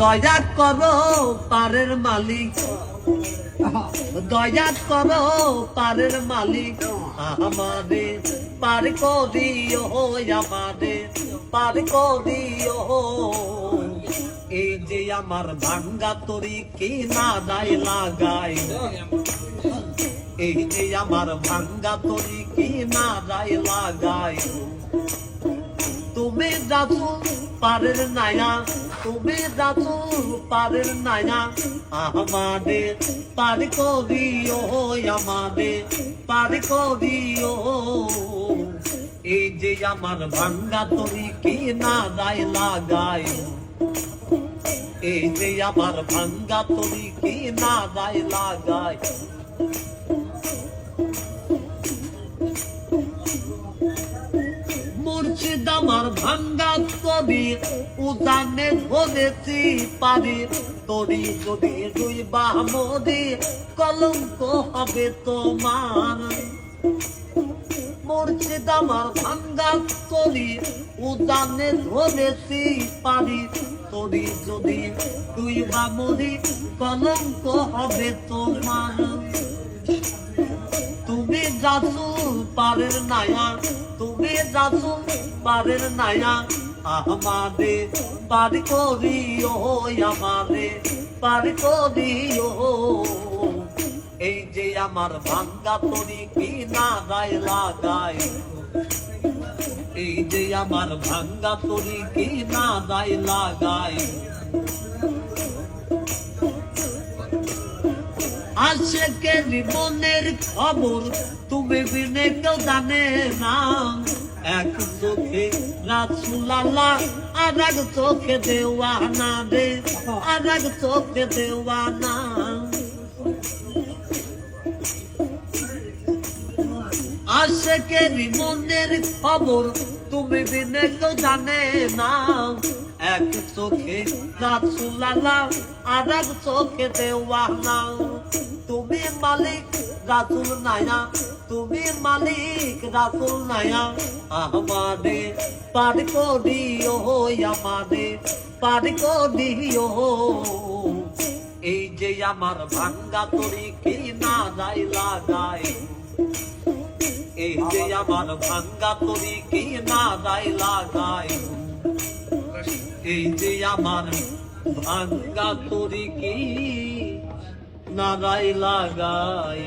দয়া করো পারের মালিক। দয়া করো পারের মালিক আমাদের পার করিও আমাদের পার করিও এই যে আমার ভাঙ্গা তরি কি না দায় লাগাই। এই যে আমার ভাঙ্গা তরি কি না দায় লাগাই। তুমি যাচু পারের নায়া তুমি যাচু পারের নায়া আমাদের পার করিও আমাদের পার করিও। এই যে আমার ভাঙ্গা তরি কি না দায় লাগাই এই যে আমার ভাঙ্গা তরি কি না দায় লাগাই আমার ভাঙ্গা তরি উদানে ধরেছি পারি। তরি যদি দুই বামদি কলঙ্ক হবে তোমার। মুর্শিদ আমার ভাঙ্গা উদানে ধরেছি তরি যদি দুই বামদি কলঙ্ক হবে তোমার। তুমি যাচু পারের নায়া, তুমি যাচু পারের নায়া। আমাদের পার করিও আমাদের পার করিও। এই যে আমার ভাঙ্গা তরি কি না গায় লাগায় এই যে আমার ভাঙ্গা তরি কি না গায় লাগায় আজকে জীবনের খবর, তুমি বিনে কেউ জানে না। এক চোখে রাসুলাল্লাহ আর এক চোখে দেওয়ানা রে, আর এক চোখে দেওয়ানা। আজকে জীবনের খবর, তুমি বিনে কেউ জানে না। এক চোখে রাসুলাল্লাহ আর এক চোখে দেওয়ানা। মালিক রাসুল নায়া তুমি মালিক রাসুল নায়া আমাদে পার করিও আমাদে পার করিও এই যে আমার ভাঙ্গা তরি কি না যাই লাগাই। এই যে আমার ভাঙ্গা তরি কি না যাই লাগাই। এই যে আমার ভাঙ্গা তরি কি নারাই লাগায়।